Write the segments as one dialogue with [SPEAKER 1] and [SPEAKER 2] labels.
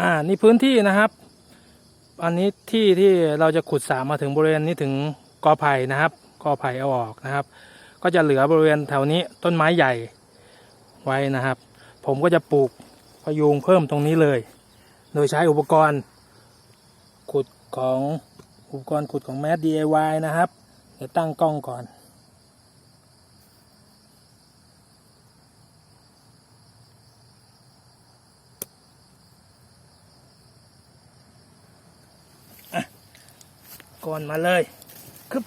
[SPEAKER 1] อ่านี่พื้นที่นะครับ อันนี้ที่ที่เราจะขุดสระมาถึงบริเวณนี้ถึงกอไผ่นะครับ กอไผ่เอาออกนะครับ ก็จะเหลือบริเวณแถวนี้ต้นไม้ใหญ่ไว้นะครับ ผมก็จะปลูกพยุงเพิ่มตรงนี้เลย โดยใช้อุปกรณ์ ขุดของอุปกรณ์ขุดของแมส DIY นะครับ เดี๋ยวตั้งกล้องก่อน ก่อนมาเลยคึบ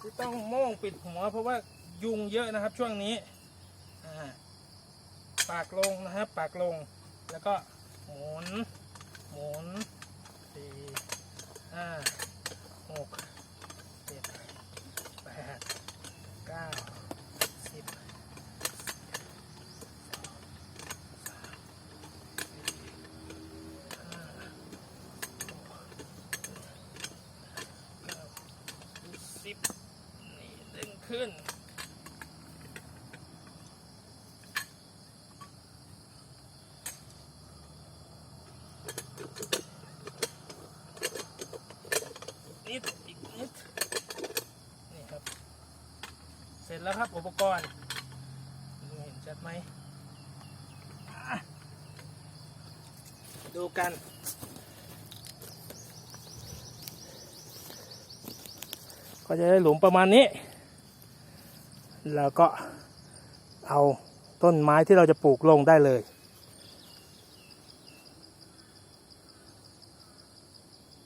[SPEAKER 1] ที่ต้องโม่งปิดหัวเพราะว่ายุงเยอะนะครับช่วงนี้ปากลงนะครับปากลงแล้วก็หมุนหมุนสี่ห้าหกเจ็ดแปดเก้าสิบ สิบนี่ดึง ขึ้น นิด อีกนิด นี่ครับ เสร็จแล้วครับอุปกรณ์ดูเห็นชัดไหม ดูกันก็จะได้หลุมประมาณนี้ แล้วก็เอาต้นไม้ที่เราจะปลูกลงได้เลย